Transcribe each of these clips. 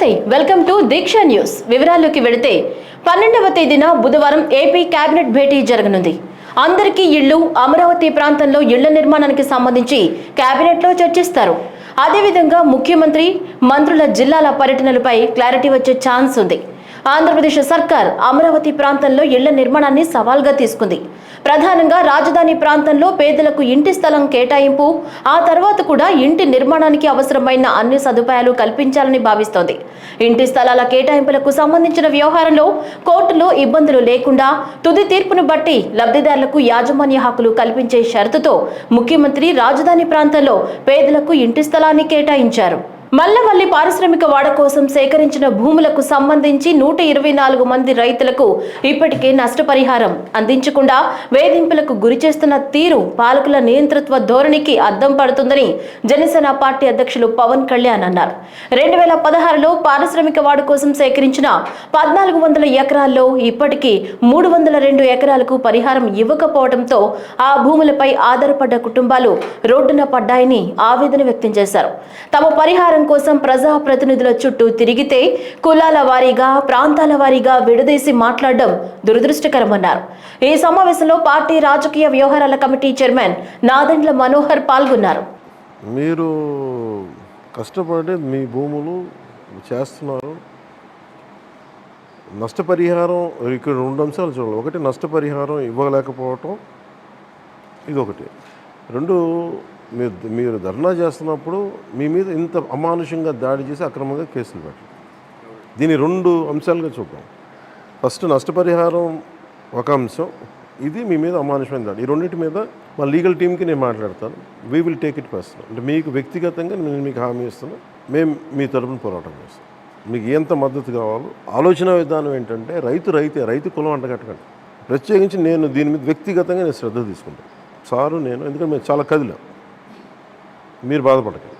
నమస్తే. Welcome to Deeksha news. వివరాల్లోకి వెళితే పన్నెండవ తేదీన బుధవారం ఏపీ కేబినెట్ భేటీ జరగనుంది. అందరికీ ఇళ్ళు అమరావతి ప్రాంతంలో ఇళ్ళ నిర్మాణానికి సంబంధించి కేబినెట్లో చర్చిస్తారు. అదేవిధంగా ముఖ్యమంత్రి మంత్రుల జిల్లాల పర్యటనలపై క్లారిటీ వచ్చే ఛాన్స్ ఉంది. ఆంధ్రప్రదేశ్ సర్కార్ అమరావతి ప్రాంతంలో ఇళ్ళ నిర్మాణాన్ని సవాల్గా తీసుకుంది. ప్రధానంగా రాజధాని ప్రాంతంలో పేదలకు ఇంటి స్థలం కేటాయింపు ఆ తర్వాత కూడా ఇంటి నిర్మాణానికి అవసరమైన అన్ని సదుపాయాలు కల్పించాలని భావిస్తోంది. ఇంటి స్థలాల కేటాయింపులకు సంబంధించిన వ్యవహారంలో కోర్టులో ఇబ్బందులు లేకుండా తుది తీర్పును బట్టి లబ్ధిదారులకు యాజమాన్య హక్కులు కల్పించే షరతుతో ముఖ్యమంత్రి రాజధాని ప్రాంతంలో పేదలకు ఇంటి స్థలాన్ని కేటాయించారు. మల్లవల్లి పారిశ్రామిక వాడ కోసం సేకరించిన భూములకు సంబంధించి నూట ఇరవై నాలుగు మంది రైతులకు ఇప్పటికే నష్టపరిహారం. అందించకుండా వేధింపులకు గురి చేస్తున్న తీరు పాలకుల నియంతృత్వ ధోరణికి అద్దం పడుతుందని జనసేన పార్టీ అధ్యక్షులు పవన్ కళ్యాణ్ అన్నారు. రెండు వేల పదహారులో పారిశ్రామిక వాడ కోసం సేకరించిన పద్నాలుగు వందల ఎకరాల్లో ఇప్పటికీ మూడు వందల రెండు ఎకరాలకు పరిహారం ఇవ్వకపోవడంతో ఆ భూములపై ఆధారపడ్డ కుటుంబాలు రోడ్డున పడ్డాయని ఆవేదన వ్యక్తం చేశారు. తమ పరిహారం కోసం ప్రజా ప్రతినిధుల చుట్టూ తిరిగితే కులాల వారీగా ప్రాంతాల వారీగా విడదీసి మాట్లాడడం దురదృష్టకరమన్నారు. ఈ సమావేశంలో పార్టీ రాజకీయ వ్యవహారాల కమిటీ చైర్మన్ నాదెండ్ల మనోహర్ పాల్గొన్నారు. మీరు కష్టపడి మీ భూములు చేస్తున్నారు. నష్టపరిహారం ఇక్కడ రెండు అంశాలు చూడాలి. ఒకటి నష్టపరిహారం ఇవ్వలేకపోవటం ఇది ఒకటి రెండు మీరు మీరు ధర్నా చేస్తున్నప్పుడు మీ మీద ఇంత అమానుషంగా దాడి చేసి అక్రమంగా కేసులు పెట్టారు దీని రెండు అంశాలుగా చూద్దాం. ఫస్ట్ నష్టపరిహారం ఒక అంశం. ఇది మీ మీద అమానుషమైన దాడి. ఈ రెండింటి మీద మా లీగల్ టీంకి నేను మాట్లాడతాను. We will take it personal అంటే మీకు వ్యక్తిగతంగా నేను మీకు హామీ ఇస్తాను మేము మీ తరపున పోరాటం చేస్తాం. మీకు ఎంత మద్దతు కావాలో ఆలోచన విధానం ఏంటంటే రైతు రైతే రైతు కులం అంటగట్టకండి ప్రత్యేకించి నేను దీని మీద వ్యక్తిగతంగా నేను శ్రద్ధ తీసుకుంటాను. సారు నేను ఎందుకంటే మేము చాలా కదిలాం. మీరు బాధపడకండి.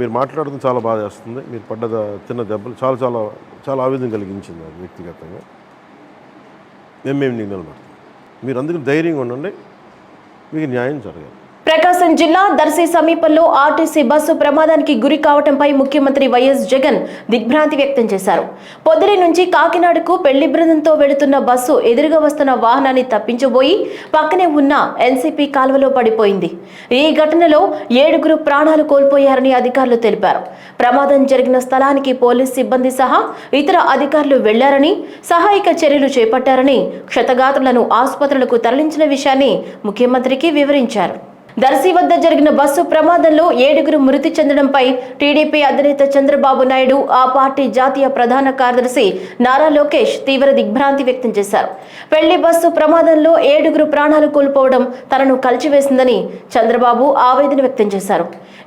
మీరు మాట్లాడడం చాలా బాధ చేస్తుంది. మీరు పడ్డ తిన్న దెబ్బలు చాలా చాలా చాలా ఆవేదన కలిగించింది అది వ్యక్తిగతంగా. మేము మేము నీకు నిలబడతాం మీరు అందుకని ధైర్యంగా ఉండండి. మీకు న్యాయం జరగాలి. ప్రకాశం జిల్లా దర్శి సమీపంలో ఆర్టీసీ బస్సు ప్రమాదానికి గురి కావడంపై ముఖ్యమంత్రి వైఎస్ జగన్ దిగ్భ్రాంతి వ్యక్తం చేశారు. పొదిలి నుంచి కాకినాడకు పెళ్ళి బృందంతో వెళుతున్న బస్సు ఎదురుగా వస్తున్న వాహనాన్ని తప్పించబోయి పక్కనే ఉన్న ఎన్సీపీ కాలువలో పడిపోయింది. ఈ ఘటనలో ఏడుగురు ప్రాణాలు కోల్పోయారని అధికారులు తెలిపారు. ప్రమాదం జరిగిన స్థలానికి పోలీస్ సిబ్బంది సహా ఇతర అధికారులు వెళ్ళారని సహాయక చర్యలు చేపట్టారని క్షతగాత్రులను ఆసుపత్రులకు తరలించిన విషయాన్ని ముఖ్యమంత్రికి వివరించారు. దర్శి వద్ద జరిగిన బస్సు ప్రమాదంలో ఏడుగురు మృతి చెందడంపై టీడీపీ అధినేత చంద్రబాబు నాయుడు ఆ పార్టీ జాతీయ ప్రధాన కార్యదర్శి నారా లోకేష్ తీవ్ర దిగ్భ్రాంతి వ్యక్తం చేశారు. పెళ్ళి బస్సు ప్రమాదంలో ఏడుగురు ప్రాణాలు కోల్పోవడం తనను కలిచివేసిందని చంద్రబాబు ఆవేదన వ్యక్తం చేశారు.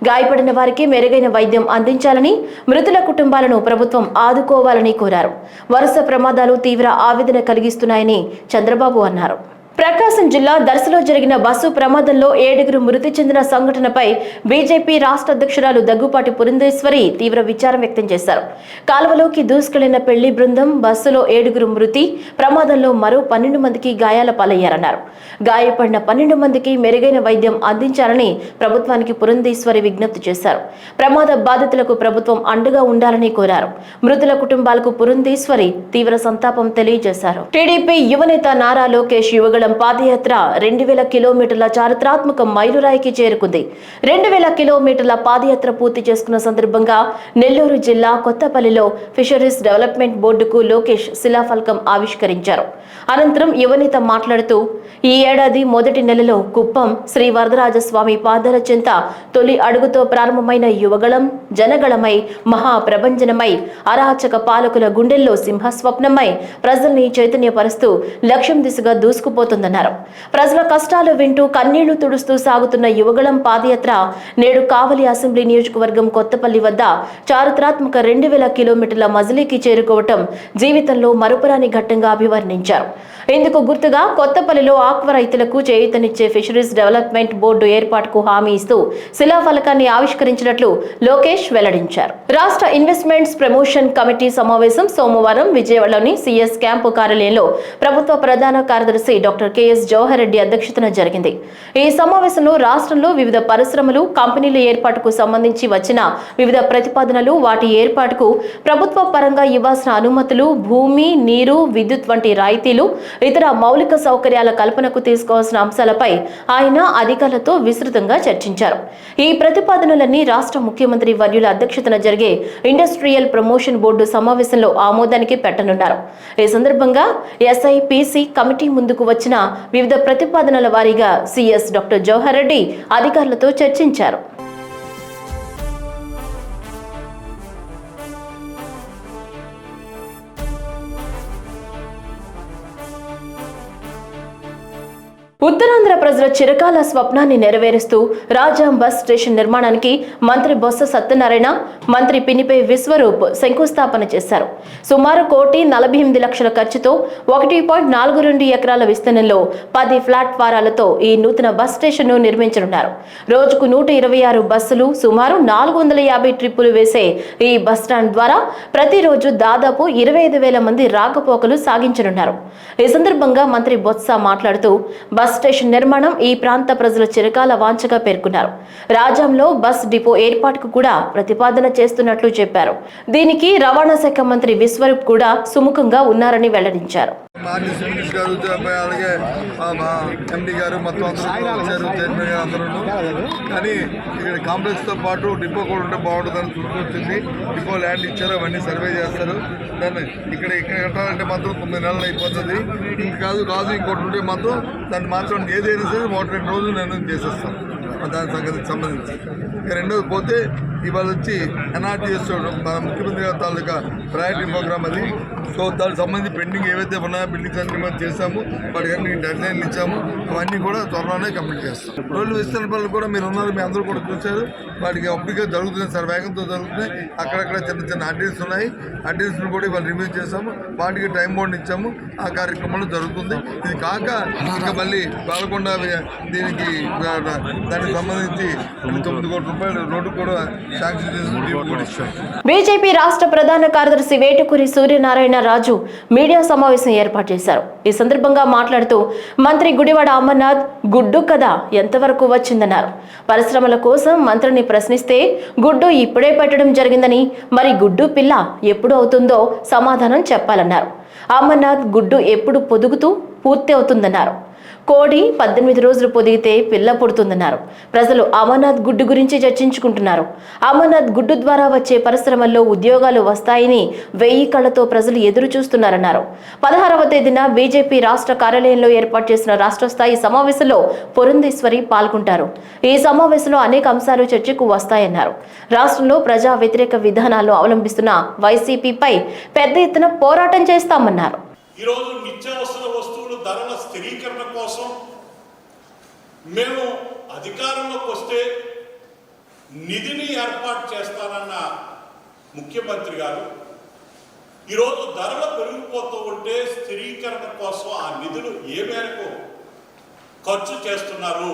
గాయపడిన వారికి మెరుగైన వైద్యం అందించాలని మృతుల కుటుంబాలను ప్రభుత్వం ఆదుకోవాలని కోరారు. వరుస ప్రమాదాలు తీవ్ర ఆవేదన కలిగిస్తున్నాయని చంద్రబాబు అన్నారు. ప్రకాశం జిల్లా దర్శలో జరిగిన బస్సు ప్రమాదంలో ఏడుగురు మృతి చెందిన సంఘటనపై బీజేపీ రాష్ట్ర అధ్యక్షురాలు దగ్గుపాటి పురంధేశ్వరి తీవ్ర విచారం వ్యక్తం చేశారు. కాలువలోకి దూసుకెళ్ళిన పెళ్ళి బృందం బస్సులో ఏడుగురు మృతి ప్రమాదంలో మరో పన్నెండు మందికి గాయాల పాలయ్యారన్నారు. గాయపడిన పన్నెండు మందికి మెరుగైన వైద్యం అందించాలని ప్రభుత్వానికి పురంధేశ్వరి విజ్ఞప్తి చేశారు. ప్రమాద బాధితులకు ప్రభుత్వం అండగా ఉండాలని కోరారు. మృతుల కుటుంబాలకు పురంధేశ్వరి తీవ్ర సంతాపం తెలియజేశారు. టీడీపీ యువనేత నారా లోకేష్ యువగళం పాదయాత్ర రెండు వేల కిలోమీటర్ల చారిత్రాత్మక మైలురాయికి చేరుకుంది. రెండు వేల కిలోమీటర్ల పాదయాత్ర పూర్తి చేసుకున్న సందర్భంగా నెల్లూరు జిల్లా కొత్తపల్లిలో ఫిషరీస్ డెవలప్మెంట్ బోర్డుకు లోకేష్ శిలాఫలకం ఆవిష్కరించారు. అనంతరం యువనేత మాట్లాడుతూ ఈ ఏడాది మొదటి నెలలో కుప్పం శ్రీ వరదరాజస్వామి పాదాల చెంత తొలి అడుగుతో ప్రారంభమైన యువగళం జనగళమై మహాప్రభంజనమై అరాచక పాలకుల గుండెల్లో సింహస్వప్నమై ప్రజల్ని చైతన్యపరుస్తూ లక్ష్యం దిశగా దూసుకుపోతుందన్నారు. ప్రజల కష్టాలు వింటూ కన్నీళ్ళు తుడుస్తూ సాగుతున్న యువగళం పాదయాత్ర నేడు కావలి అసెంబ్లీ నియోజకవర్గం కొత్తపల్లి వద్ద చారిత్రాత్మక రెండు వేల కిలోమీటర్ల మజిలీకి చేరుకోవటం జీవితంలో మరుపురాని ఘట్టంగా అభివర్ణించారు. ఇందుకు గుర్తుగా కొత్తపల్లిలో ఆక్వ రైతులకు చేయూతనిచ్చే ఫిషరీస్ డెవలప్మెంట్ బోర్డు ఏర్పాటుకు హామీ ఇస్తూ శిలాఫలకాన్ని ఆవిష్కరించినట్లు లోకేష్ వెల్లడించారు. రాష్ట్ర ఇన్వెస్ట్మెంట్స్ ప్రమోషన్ కమిటీ సమావేశం సోమవారం విజయవాడలోని సిఎస్ క్యాంపు కార్యాలయంలో ప్రభుత్వ ప్రధాన కార్యదర్శి doctor doctor K S Jawahar Reddy అధ్యక్షతన జరిగింది. ఈ సమావేశంలో రాష్ట్రంలో వివిధ పరిశ్రమలు కంపెనీల ఏర్పాటుకు సంబంధించి వచ్చిన వివిధ ప్రతిపాదనలు వాటి ఏర్పాటుకు ప్రభుత్వ పరంగా ఇవ్వాల్సిన అనుమతులు భూమి నీరు విద్యుత్ వంటి రాయితీలు ఇతర మౌలిక సౌకర్యాల కల్పనకు తీసుకోవాల్సిన అంశాలపై ఆయన అధికారులతో విస్తృతంగా చర్చించారు. ఈ ప్రతిపాదనలన్నీ రాష్ట్ర ముఖ్యమంత్రి వర్యుల అధ్యక్షతన జరిగే ఇండస్ట్రియల్ ప్రమోషన్ బోర్డు సమావేశంలో ఆమోదానికి పెట్టనున్నారు. ఈ సందర్భంగా ఎస్ఐపిసి కమిటీ ముందుకు వచ్చిన వివిధ ప్రతిపాదనల వారీగా సిఎస్ డాక్టర్ జవహర్ రెడ్డి అధికారులతో చర్చించారు. ఉత్తరాంధ్ర ప్రజల చిరకాల స్వప్నాన్ని నెరవేరుస్తూ రాజాం బస్ స్టేషన్ నిర్మాణానికి మంత్రి బొత్స సత్యనారాయణ మంత్రి పినిపే విశ్వరూప్ శంకుస్థాపన చేశారు. సుమారు కోటి నలభై ఎనిమిది లక్షల ఖర్చుతో ఒకటి పాయింట్ నాలుగు రెండు ఎకరాల విస్తీర్ణంలో పది ప్లాట్ఫారాలతో ఈ నూతన బస్ స్టేషన్ను నిర్మించనున్నారు. రోజుకు నూట ఇరవై ఆరు బస్సులు సుమారు నాలుగు వందల యాభై ట్రిప్పులు వేసే ఈ బస్ స్టాండ్ ద్వారా ప్రతిరోజు దాదాపు ఇరవై ఐదు వేల మంది రాకపోకలు సాగించనున్నారు. ఈ సందర్భంగా మంత్రి బొత్స మాట్లాడుతూ బస్ స్టేషన్ నిర్మాణం ఈ ప్రాంత ప్రజల చిరకాల వాంఛగా పేర్కొన్నారు. రాజంలో బస్ డిపో ఏర్పాటుకు కూడా ప్రతిపాదన చేస్తున్నట్లు చెప్పారు. దీనికి రవాణా శాఖ మంత్రి విశ్వరూప్ కూడా సుముఖంగా ఉన్నారని వెల్లడించారు. ఆర్టీసీ మినిస్టర్ గారు అలాగే మా ఎండి గారు మొత్తం అందరూ వచ్చారు చైర్మన్ గారు అందరూ. కానీ ఇక్కడ కాంప్లెక్స్తో పాటు డిపో కూడా ఉంటే బాగుంటుందని చూసుకొచ్చింది డిపో ల్యాండ్ ఇచ్చారు అవన్నీ సర్వే చేస్తారు. దాన్ని ఇక్కడ ఇక్కడ కట్టాలంటే మాత్రం తొమ్మిది నెలలు అయిపోతుంది. ఇంక కాదు కాదు ఇంకోటి ఉంటే మాత్రం దాన్ని మార్చడం ఏదైనా సరే ఒకటి రెండు రోజులు నేను చేసేస్తాను. దాని సంగతికి సంబంధించి. ఇక రెండోది పోతే ఇవాళ వచ్చి ఎన్ఆర్టీఎస్ మన ముఖ్యమంత్రి గారి తాలూకా ప్రయారిటీ ప్రోగ్రామ్ అది. సో దానికి సంబంధించి పెండింగ్ ఏవైతే ఉన్నాయో బిల్డింగ్స్ అన్ని మనం చేశాము. వాటికన్నీ అన్ని ఇచ్చాము. అవన్నీ కూడా త్వరలోనే కంప్లీట్ చేస్తాం. రోడ్లు విస్తరణ పనులు కూడా మీరు ఉన్నారు మీ అందరూ కూడా చూశారు. వాటికి అప్పటికే జరుగుతుంది సార్ వేగంతో జరుగుతున్నాయి. అక్కడక్కడ చిన్న చిన్న అడ్డీస్ ఉన్నాయి. అడ్డీస్ను కూడా ఇవాళ రివ్యూ చేశాము. వాటికి టైం బౌండ్ ఇచ్చాము. ఆ కార్యక్రమంలో జరుగుతుంది. ఇది కాక ఇంకా మళ్ళీ బాలకొండ దీనికి దానికి సంబంధించి తొమ్మిది కోట్ల రూపాయలు రోడ్డు కూడా బీజేపీ రాష్ట్ర ప్రధాన కార్యదర్శి వేటుకూరి సూర్యనారాయణ రాజు మీడియా సమావేశం ఏర్పాటు చేశారు. ఈ సందర్భంగా మాట్లాడుతూ మంత్రి గుడివాడ అమర్నాథ్ గుడ్డు కథ ఎంతవరకు వచ్చిందన్నారు. పరిశ్రమల కోసం మంత్రిని ప్రశ్నిస్తే గుడ్డు ఇప్పుడే పెట్టడం జరిగిందని మరి గుడ్డు పిల్ల ఎప్పుడు అవుతుందో సమాధానం చెప్పాలన్నారు. అమర్నాథ్ గుడ్డు ఎప్పుడు పొదుగుతూ పూర్తి అవుతుందన్నారు కోడి పద్దెనిమిది రోజులు పొదిగితే పిల్ల పుడుతుందన్నారు. ప్రజలు అమర్నాథ్ గుడ్డు గురించి చర్చించుకుంటున్నారు. అమర్నాథ్ గుడ్డు ద్వారా వచ్చే పరిశ్రమల్లో ఉద్యోగాలు వస్తాయని వెయ్యి కళ్ళతో ప్రజలు ఎదురు చూస్తున్నారన్నారు పదహారవ తేదీన బీజేపీ రాష్ట్ర కార్యాలయంలో ఏర్పాటు చేసిన రాష్ట్ర స్థాయి సమావేశంలో పురంధేశ్వరి పాల్గొంటారు. ఈ సమావేశంలో అనేక అంశాలు చర్చకు వస్తాయన్నారు. రాష్ట్రంలో ప్రజా వ్యతిరేక విధానాలు అవలంబిస్తున్న వైసీపీపై పెద్ద ఎత్తున పోరాటం చేస్తామన్నారు. ఈరోజు నిత్యావసర వస్తువు ధరల స్థిరీకరణ కోసం మేము అధికారంలోకి వస్తే నిధిని ఏర్పాటు చేస్తానన్న ముఖ్యమంత్రి గారు ఈరోజు ధరలు పెరిగిపోతూ ఉంటే స్థిరీకరణ కోసం ఆ నిధులు ఏ మేరకు ఖర్చు చేస్తున్నారు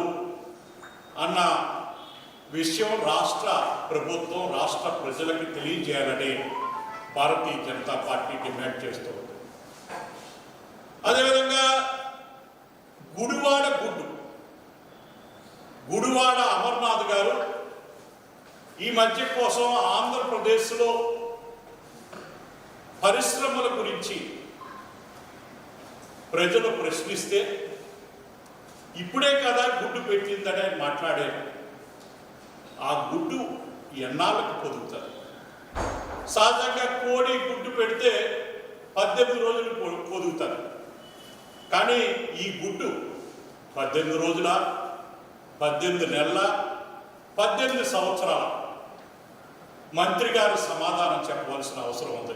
అన్న విషయం రాష్ట్ర ప్రభుత్వం రాష్ట్ర ప్రజలకు తెలియజేయాలని భారతీయ జనతా పార్టీ డిమాండ్ చేస్తుంది. అదేవిధంగా గుడివాడ గుడ్డు. గుడివాడ అమర్నాథ్ గారు ఈ మధ్య కోసం ఆంధ్రప్రదేశ్లో పరిశ్రమల గురించి ప్రజలు ప్రశ్నిస్తే ఇప్పుడే కదా గుడ్డు పెట్టిందని ఆయన మాట్లాడారు. ఆ గుడ్డు ఎన్నాళ్ళకు పొదుగుతారు? సహజంగా కోడి గుడ్డు పెడితే పద్దెనిమిది రోజులు పొదుగుతారు. కానీ ఈ గుడ్డు పద్దెనిమిది రోజుల పద్దెనిమిది నెలల పద్దెనిమిది సంవత్సరాల మంత్రి గారు సమాధానం చెప్పవలసిన అవసరం ఉంది.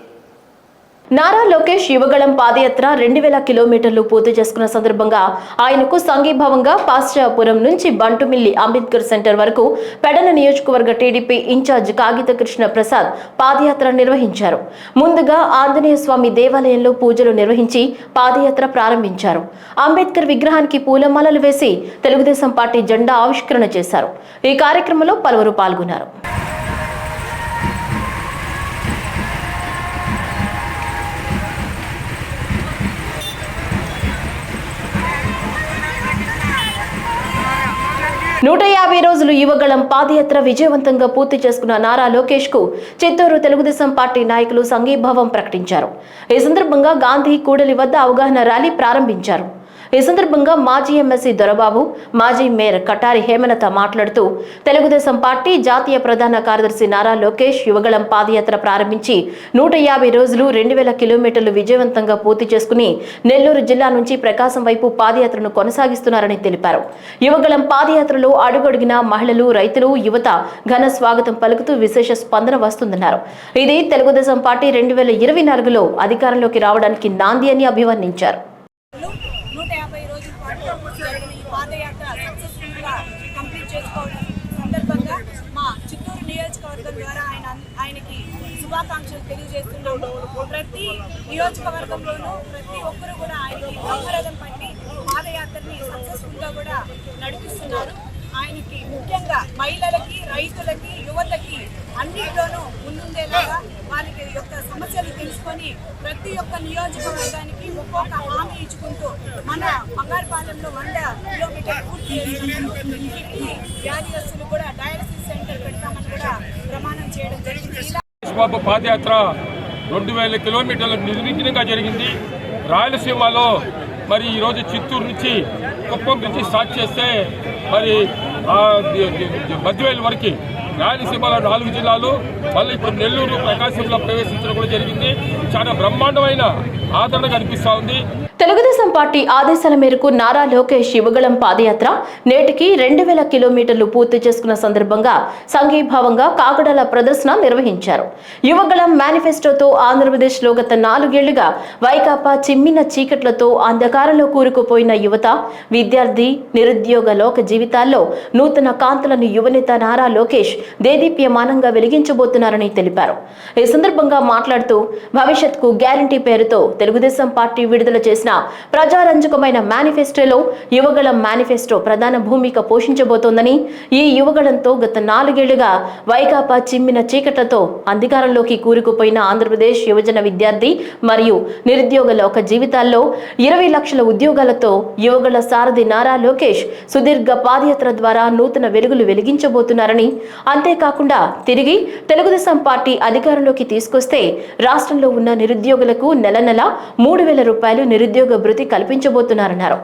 నారా లోకేష్ యువగళం పాదయాత్ర రెండు వేల కిలోమీటర్లు పూర్తి చేసుకున్న సందర్భంగా ఆయనకు సంఘీభావంగా పాశ్చాపురం నుంచి బంటుమిల్లి అంబేద్కర్ సెంటర్ వరకు పెడన నియోజకవర్గ టీడీపీ ఇన్ఛార్జ్ కాగిత కృష్ణ ప్రసాద్ పాదయాత్ర నిర్వహించారు. ముందుగా ఆంజనేయ స్వామి దేవాలయంలో పూజలు నిర్వహించి పాదయాత్ర ప్రారంభించారు. అంబేద్కర్ విగ్రహానికి పూలమాలలు వేసి తెలుగుదేశం పార్టీ జెండా ఆవిష్కరణ చేశారు. ఈ కార్యక్రమంలో పలువురు పాల్గొన్నారు. నూట యాభై రోజులు యువగళం పాదయాత్ర విజయవంతంగా పూర్తి చేసుకున్న నారా లోకేష్కు చిత్తూరు తెలుగుదేశం పార్టీ నాయకులు సంఘీభావం ప్రకటించారు. ఈ సందర్భంగా గాంధీ కూడలి వద్ద అవగాహన ర్యాలీ ప్రారంభించారు. ఈ సందర్భంగా మాజీ ఎమ్మెల్సీ దొరబాబు మాజీ మేయర్ కటారి హేమలత మాట్లాడుతూ తెలుగుదేశం పార్టీ జాతీయ ప్రధాన కార్యదర్శి నారా లోకేష్ యువగళం పాదయాత్ర ప్రారంభించి నూట యాభై రోజులు రెండు వేల కిలోమీటర్లు విజయవంతంగా పూర్తి చేసుకుని నెల్లూరు జిల్లా నుంచి ప్రకాశం వైపు పాదయాత్రను కొనసాగిస్తున్నారని తెలిపారు. యువగళం పాదయాత్రలో అడుగడుగిన మహిళలు రైతులు యువత ఘన స్వాగతం పలుకుతూ విశేష స్పందన వస్తుందన్నారు. ఇది తెలుగుదేశం పార్టీ రెండు వేల ఇరవై నాలుగులో అధికారంలోకి రావడానికి నాంది అని అభివర్ణించారు నూట యాభై రోజుల పాటు జరిగిన ఈ పాదయాత్ర సక్సెస్ఫుల్గా కంప్లీట్ చేసుకోవడం సందర్భంగా మా చిత్తూరు ద్వారా ఆయన ఆయనకి శుభాకాంక్షలు తెలియజేస్తున్నాము ప్రతి నియోజకవర్గంలోనూ ప్రతి ఒక్కరు కూడా ఆయనకి బ్రహ్మరథం పట్టి పాదయాత్రని సక్సెస్ఫుల్గా కూడా నడిపిస్తున్నారు. ఆయనకి ముఖ్యంగా మహిళలకి రైతులకి యువతకి అన్నింటిలోనూ ముందుండేలాగా వాళ్ళకి యొక్క సమస్యలు తెలుసుకొని ప్రతి ఒక్క నియోజకవర్గానికి ఒక్కొక్క హామీ ఇచ్చుకుంటూ మన బంగారుపాలెంలో వంద కిలోమీటర్ పూర్తి వ్యాధి ఇంటికి కూడా డయాలసిస్ సెంటర్ పెడతామని కూడా ప్రమాణం చేయడం జరిగింది ఇలా పాదయాత్ర రెండు వేల కిలోమీటర్ల నిర్విఘ్నంగా జరిగింది. రాయలసీమలో మరి ఈరోజు చిత్తూరు నుంచి కుప్పం నుంచి స్టార్ట్ చేస్తే మరి మధ్యవేలు వరకు రాయలసీమలో నాలుగు జిల్లాలు మళ్ళీ ఇప్పుడు నెల్లూరు ప్రకాశంలో ప్రవేశించడం కూడా జరిగింది. చాలా బ్రహ్మాండమైన ఆదరణ కనిపిస్తూ ఉంది. తెలుగుదేశం పార్టీ ఆదేశాల మేరకు నారా లోకేష్ యువగళం పాదయాత్ర నేటికి రెండు వేల కిలోమీటర్లు పూర్తి చేసుకున్న సందర్భంగా సంఘీభావంగా కాకడాల ప్రదర్శన నిర్వహించారు. యువగళం మేనిఫెస్టోతో ఆంధ్రప్రదేశ్లో గత నాలుగేళ్ళుగా వైకాపా చిమ్మిన చీకట్లతో అంధకారంలో కూరుకుపోయిన యువత విద్యార్థి నిరుద్యోగ లోక జీవితాల్లో నూతన కాంతులను యువనేత నారా లోకేష్ దేదీప్యమానంగా వెలిగించబోతున్నారని తెలిపారు. ఈ సందర్భంగా మాట్లాడుతూ భవిష్యత్కు గ్యారంటీ పేరుతో తెలుగుదేశం పార్టీ విడుదల చేసిన ప్రజారంజకమైన మేనిఫెస్టోలో యువగళం మేనిఫెస్టో ప్రధాన భూమిక పోషించబోతోందని ఈ యువగళంతో గత నాలుగేళ్ళుగా వైకాపా చిమ్మిన చీకట్లతో అధికారంలోకి కూరుకుపోయిన ఆంధ్రప్రదేశ్ యువజన విద్యార్థి మరియు నిరుద్యోగుల ఒక జీవితాల్లో ఇరవై లక్షల ఉద్యోగాలతో యువగళ సారథి నారా లోకేష్ సుదీర్ఘ పాదయాత్ర ద్వారా నూతన వెలుగులు వెలిగించబోతున్నారని. అంతేకాకుండా తిరిగి తెలుగుదేశం పార్టీ అధికారంలోకి తీసుకొస్తే రాష్ట్రంలో ఉన్న నిరుద్యోగులకు నెల నెల మూడు వేల రూపాయలు నిరుద్యోగ భృతి కల్పించబోతున్నారన్నారు.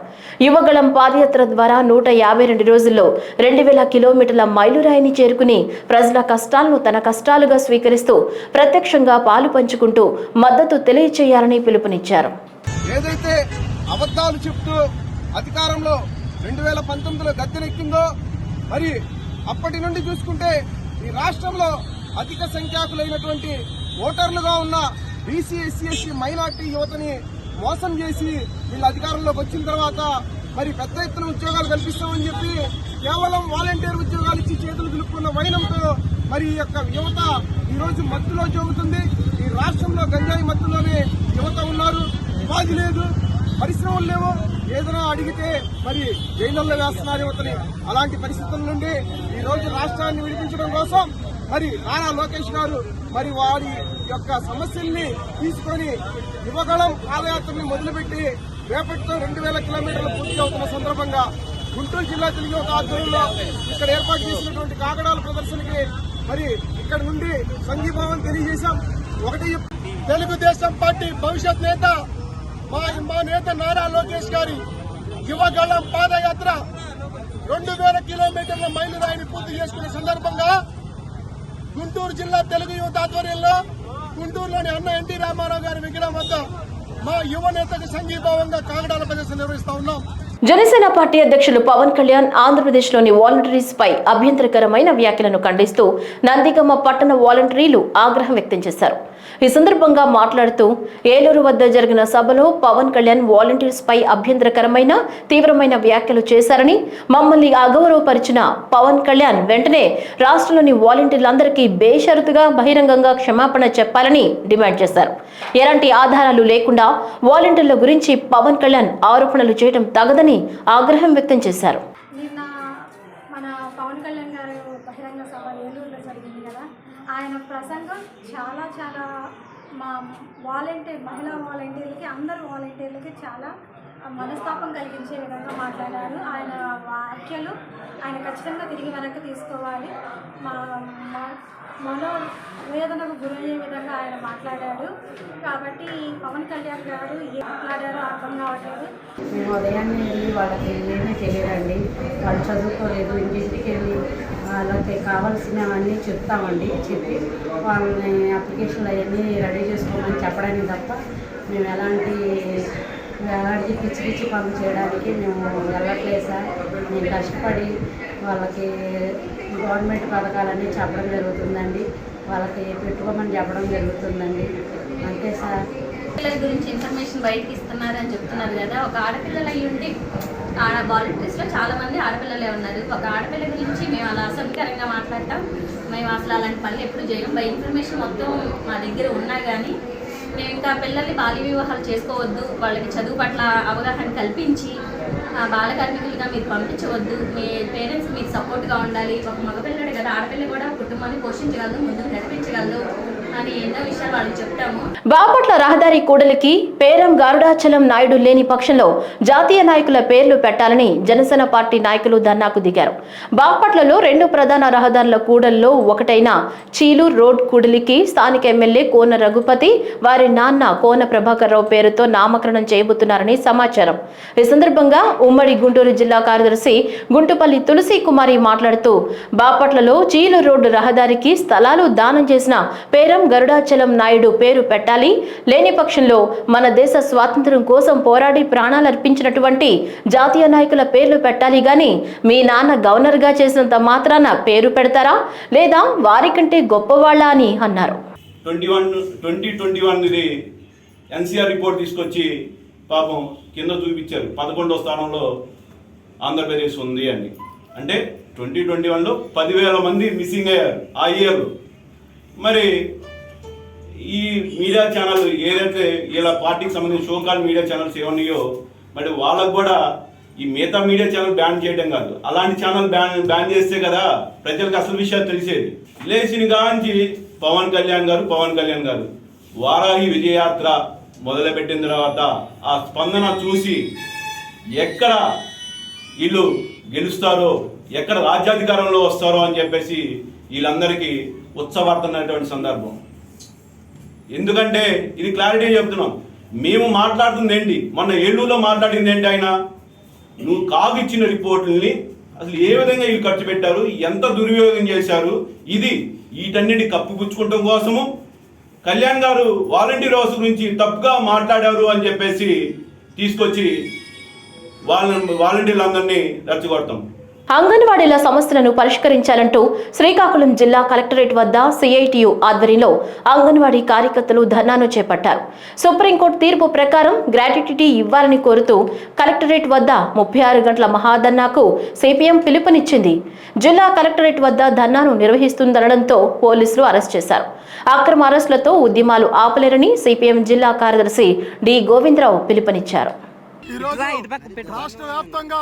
యువగళం పాదయాత్ర ద్వారా నూట యాభై రెండు రోజుల్లో రెండు వేల కిలోమీటర్ల మైలురాయిని చేరుకుని ప్రజల కష్టాలను తన కష్టాలుగా స్వీకరిస్తూ ప్రత్యక్షంగా పాలు పంచుకుంటూ మద్దతు తెలియచేయాలని పిలుపునిచ్చారు. ఏదైతే అబద్ధాలు చెప్తూ అధికారంలో రెండు వేల పంతొమ్మిదిలో గద్దెనెక్కిందో మరి అప్పటి నుండి చూసుకుంటే ఈ రాష్ట్రంలో అధిక సంఖ్యాకులైనటువంటి ఓటర్లుగా ఉన్న బీసీ ఎస్సీ ఎస్సీ మైనార్టీ యువతని మోసం చేసి వీళ్ళ అధికారంలోకి వచ్చిన తర్వాత మరి పెద్ద ఎత్తున ఉద్యోగాలు కల్పిస్తామని చెప్పి కేవలం వాలంటీర్ ఉద్యోగాలు ఇచ్చి చేతులు దులుపుకున్న వైనంతో మరి ఈ యొక్క యువత ఈరోజు మత్తులో జోగుతుంది. ఈ రాష్ట్రంలో గంజాయి మత్తులోనే యువత ఉన్నారు. ఉపాధి లేదు. పరిశ్రమలు లేవు. ఏదైనా అడిగితే మరి జైళ్ళల్లో వేస్తున్నారు యువతని. అలాంటి పరిస్థితుల నుండి ఈ రోజు రాష్ట్రాన్ని విడిపించడం కోసం మరి నారా లోకేష్ గారు మరి వారి యొక్క సమస్యల్ని తీసుకొని యువగళం పాదయాత్రని మొదలుపెట్టి రేపటితో రెండు వేల కిలోమీటర్లు పూర్తి అవుతున్న సందర్భంగా గుంటూరు జిల్లా తెలుగు ఒక ఆధ్వర్యంలో ఇక్కడ ఏర్పాటు చేసినటువంటి కాగడాల ప్రదర్శనకి మరి ఇక్కడ నుండి సంఘీభావం తెలియజేశాం. ఒకటి తెలుగుదేశం పార్టీ భవిష్యత్ నేత మా మా నేత నారా లోకేష్ గారి యువగళం పాదయాత్ర రెండు వేల కిలోమీటర్ల మైలురాయిని పూర్తి చేసుకునే సందర్భంగా గుంటూరు జిల్లా తెలుగు యువత ఆధ్వర్యంలో గుంటూరులోని అన్న ఎన్టీ రామారావు గారి విగ్రహం వద్ద మా యువ నేతకు సంఘీభావంగా కాగడాల ప్రదర్శన నిర్వహిస్తా ఉన్నాం. జనసేన పార్టీ అధ్యక్షులు పవన్ కళ్యాణ్ ఆంధ్రప్రదేశ్లోని వాలంటీర్స్ పై అభ్యంతరకరమైన వ్యాఖ్యలను ఖండిస్తూ నందిగమ్మ పట్టణ వాలంటీర్లు ఆగ్రహం వ్యక్తం చేశారు. ఈ సందర్భంగా మాట్లాడుతూ ఏలూరు వద్ద జరిగిన సభలో పవన్ కళ్యాణ్ వాలంటీర్స్ పై అభ్యంతరకరమైన తీవ్రమైన వ్యాఖ్యలు చేశారని మమ్మల్ని అగౌరవపరిచిన పవన్ కళ్యాణ్ వెంటనే రాష్ట్రంలోని వాలంటీర్లందరికీ బేషరతుగా బహిరంగంగా క్షమాపణ చెప్పాలని డిమాండ్ చేశారు. ఎలాంటి ఆధారాలు లేకుండా వాలంటీర్ల గురించి పవన్ కళ్యాణ్ ఆరోపణలు చేయడం తగదని ఆగ్రహం వ్యక్తం చేశారు. మన పవన్ కళ్యాణ్ గారు బహిరంగ సభ ఏలూరులో జరిగింది కదా ఆయన ప్రసంగం చాలా చాలా మా వాలంటీర్ మహిళా వాలంటీర్లకి అందరు వాలంటీర్లకి చాలా మనస్తాపం కలిగించే విధంగా మాట్లాడారు. ఆయన వ్యాఖ్యలు ఆయన ఖచ్చితంగా తిరిగి వెనక్కి తీసుకోవాలి. మా మా- మనో వేదనకు గురయ్యే విధంగా ఆయన మాట్లాడాడు కాబట్టి పవన్ కళ్యాణ్ గారు ఏం మాట్లాడారో అర్థం కావట్లేదు. మేము ఉదయాన్నే వెళ్ళి వాళ్ళకి ఏమీ తెలియదండి. వాళ్ళు చదువుకోలేదు ఇంటింటికి వెళ్ళి వాళ్ళకి కావాల్సినవన్నీ చెప్తామండి చెప్పి వాళ్ళని అప్లికేషన్లు అవన్నీ రెడీ చేసుకోమని చెప్పడానికి తప్ప మేము ఎలాంటి ఎలాంటి పిచ్చి పిచ్చి పనులు చేయడానికి మేము వెళ్ళట్లేదు సార్. మేము కష్టపడి వాళ్ళకి గవర్నమెంట్ పథకాలన్నీ చెప్పడం జరుగుతుందండి. వాళ్ళకి పెట్టుకోమని చెప్పడం జరుగుతుందండి. అంతే సార్. పిల్లల గురించి ఇన్ఫర్మేషన్ బయటకి ఇస్తున్నారని చెప్తున్నారు కదా. ఒక ఆడపిల్లలు అయ్యి ఉండి ఆడ బాల్ చాలా మంది ఆడపిల్లలే ఉన్నారు. ఒక ఆడపిల్ల గురించి మేము అలా అసభ్యకరంగా మాట్లాడటం మేము అసలు అలాంటి పనులు ఎప్పుడు చేయం బై ఇన్ఫర్మేషన్ మొత్తం మా దగ్గర ఉన్నా కానీ మేము ఇంకా పిల్లల్ని బాల్య వివాహాలు చేసుకోవద్దు. వాళ్ళకి చదువు పట్ల అవగాహన కల్పించి ఆ బాల కార్మికులుగా మీరు పంపించవద్దు. మీ పేరెంట్స్ మీకు సపోర్ట్గా ఉండాలి. ఒక మగపిల్లడు కదా ఆడపిల్ల కూడా కుటుంబాన్ని పోషించగలదు ముందుకు నడిపించగలదు. అని ఎన్నో విషయాలు వాళ్ళకి చెప్తాము. బాపట్ల రహదారి కూడలికి పేరం గారుడాచలం నాయుడు లేని పక్షంలో జాతీయ నాయకుల పేర్లు పెట్టాలని జనసేన పార్టీ నాయకులు ధర్నాకు దిగారు. బాపట్లలో రెండు ప్రధాన రహదారుల కూడల్లో ఒకటైన చీలూరు రోడ్ కూడలికి స్థానిక ఎమ్మెల్యే కోన రఘుపతి వారి నాన్న కోన ప్రభాకర్ రావు పేరుతో నామకరణం చేయబోతున్నారని సమాచారం. ఈ సందర్భంగా ఉమ్మడి గుంటూరు జిల్లా కార్యదర్శి గుంటుపల్లి తులసి కుమారి మాట్లాడుతూ బాపట్లలో చీలూరు రోడ్డు రహదారికి స్థలాలు దానం చేసిన పేరం గరుడాచలం నాయుడు పేరు పెట్టాలి. లేని పక్షంలో మన దేశ స్వాతంత్ర్యం కోసం పోరాడి ప్రాణాలర్పించినటువంటి జాతీయ నాయకుల పేర్లు పెట్టాలి గాని మీ నాన్న గవర్నర్గా చేసినంత మాత్రాన పేరు పెడతారా? లేదా వారికంటే గొప్పవాళ్ళ అని అన్నారు. Twenty one twenty twenty one NCR report తీసుకొచ్చి పాపం కింద చూపించారు. పదకొండో స్థానంలో ఆంధ్రప్రదేశ్ ఉంది అని. అంటే ట్వంటీ ట్వంటీ వన్లో పదివేల మంది మిస్సింగ్ అయ్యారు ఆ ఇయర్ మరి ఈ మీడియా ఛానల్ ఏదైతే ఇలా పార్టీకి సంబంధించిన షోకాల్ మీడియా ఛానల్స్ ఏమన్నాయో మరి వాళ్ళకు కూడా ఈ మిగతా మీడియా ఛానల్ బ్యాన్ చేయడం కాదు. అలాంటి ఛానల్ బ్యాన్ బ్యాన్ చేస్తే కదా ప్రజలకు అసలు విషయాలు తెలిసేది. లేచిన గాంచి పవన్ కళ్యాణ్ గారు పవన్ కళ్యాణ్ గారు వారాహి విజయయాత్ర మొదలుపెట్టిన తర్వాత ఆ స్పందన చూసి ఎక్కడ వీళ్ళు గెలుస్తారో ఎక్కడ రాజ్యాధికారంలో వస్తారో అని చెప్పేసి వీళ్ళందరికీ ఉత్సవాడుతున్నటువంటి సందర్భం. ఎందుకంటే ఇది క్లారిటీ చెప్తున్నాం. మేము మాట్లాడుతుంది ఏంటి? మొన్న ఏలూరులో మాట్లాడింది ఏంటి ఆయన? నువ్వు కాగు ఇచ్చిన రిపోర్టుల్ని అసలు ఏ విధంగా వీళ్ళు ఖర్చు పెట్టారు? ఎంత దుర్వినియోగం చేశారు? ఇది వీటన్నిటి కప్పిపుచ్చుకోవటం కోసము కళ్యాణ్ గారు వాలంటీర్ హౌస్ గురించి తప్పుగా మాట్లాడారు అని చెప్పేసి తీసుకొచ్చి వాళ్ళని వాలంటీర్లందరినీ రెచ్చగొడతాం. అంగన్వాడీల సమస్యలను పరిష్కరించాలంటూ శ్రీకాకుళం జిల్లా కలెక్టరేట్ వద్ద సిఐటియు ఆధ్వర్యంలో అంగన్వాడీ కార్యకర్తలు ధర్నాను చేపట్టారు. సుప్రీంకోర్టు తీర్పు ప్రకారం గ్రాట్యుటీ ఇవ్వాలని కోరుతూ కలెక్టరేట్ వద్ద ముప్పై ఆరు గంటల మహాధర్నాకు సిపిఎం పిలుపునిచ్చింది. జిల్లా కలెక్టరేట్ వద్ద ధర్నాను నిర్వహిస్తుందనడంతో పోలీసులు అరెస్ట్ చేశారు. అక్రమ అరెస్టులతో ఉద్యమాలు ఆపలేరని సిపిఎం జిల్లా కార్యదర్శి డి. గోవిందరావు పిలుపునిచ్చారు. ఈ రోజు రాష్ట్ర వ్యాప్తంగా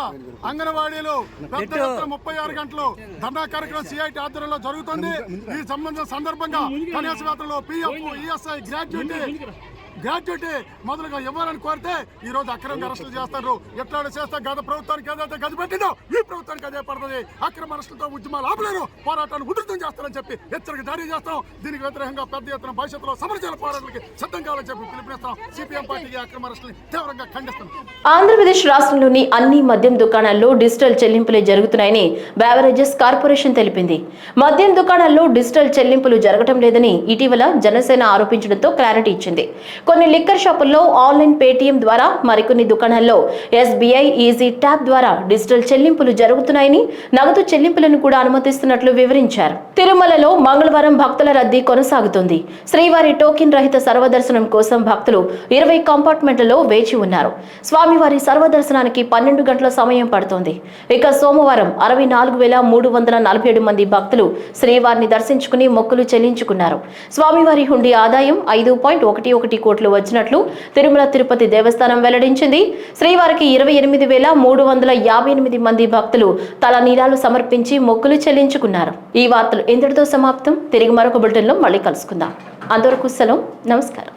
అంగన్వాడీలు పెద్ద ముప్పై ఆరు గంటలు ధర్నా కార్యక్రమం సిఐటి ఆధ్వర్యంలో జరుగుతుంది. ఈ సంబంధ సందర్భంగా కనీస వేతనంలో పిఎఫ్ ఈఎస్ఐ గ్రాడ్యుయేటీ గ్రాడ్యుయేట్ మొదలుగా ఇవ్వాలని కోరితే ఈ రోజు అక్రమంగా అరెస్టులు చేస్తారు. ఎట్లా చేస్తే గత ప్రభుత్వానికి ఏదైతే గది పెట్టిందో ఈ ప్రభుత్వానికి అదే పడుతుంది. అక్రమ అరెస్టులతో ఉద్యమాలు ఆపలేరు. పోరాటాన్ని ఉధృతం చేస్తారని చెప్పి హెచ్చరిక జారీ చేస్తాం. దీనికి వ్యతిరేకంగా పెద్ద ఎత్తున భవిష్యత్తులో సమరశాల పోరాటాలకి సిద్ధం కావాలని చెప్పి పిలుపునిస్తాం. సిపిఎం పార్టీకి అక్రమ అరెస్టులను తీవ్రంగా ఖండిస్తాం ఆంధ్రప్రదేశ్ రాష్ట్రంలోని అన్ని మద్యం దుకాణాల్లో డిజిటల్ చెల్లింపులే జరుగుతున్నాయని బేవరేజెస్ కార్పొరేషన్ తెలిపింది. మద్యం దుకాణాల్లో డిజిటల్ చెల్లింపులు జరగటం లేదని ఇటీవల జనసేన ఆరోపించడంతో క్లారిటీ ఇచ్చింది. కొన్ని లిక్కర్ షాపుల్లో ఆన్లైన్ పేటీఎం ద్వారా మరికొన్ని దుకాణాల్లో ఎస్బీఐ ఈజీ ట్యాప్ ద్వారా డిజిటల్ చెల్లింపులు జరుగుతున్నాయని నగదు చెల్లింపులను కూడా అనుమతిస్తున్నట్లు వివరించారు. తిరుమలలో మంగళవారం భక్తుల రద్దీ కొనసాగుతుంది. శ్రీవారి టోకెన్ రహిత సర్వదర్శనం కోసం భక్తులు ఇరవై కంపార్ట్మెంట్లలో వేచి ఉన్నారు. స్వామివారి సర్వదర్శనానికి పన్నెండు గంటల సమయం పడుతోంది. ఇక సోమవారం అరవై నాలుగు వేల మూడు వందల నలభై ఏడు మంది భక్తులు శ్రీవారిని దర్శించుకుని మొక్కులు చెల్లించుకున్నారు. స్వామివారి హుండీ ఆదాయం ఐదు పాయింట్ ఒకటి ఒకటి కోట్లు వచ్చినట్లు తిరుమల తిరుపతి దేవస్థానం వెల్లడించింది. శ్రీవారికి ఇరవై ఎనిమిది వేల మూడు వందల యాభై ఎనిమిది మంది భక్తులు తల నీరాలు సమర్పించి మొక్కులు చెల్లించుకున్నారు. ఈ వార్తలు ఇంతటితో సమాప్తం. తిరిగి మరొక బులెటిన్లో మళ్ళీ కలుసుకుందాం. అందరికీ సెలవు. నమస్కారం.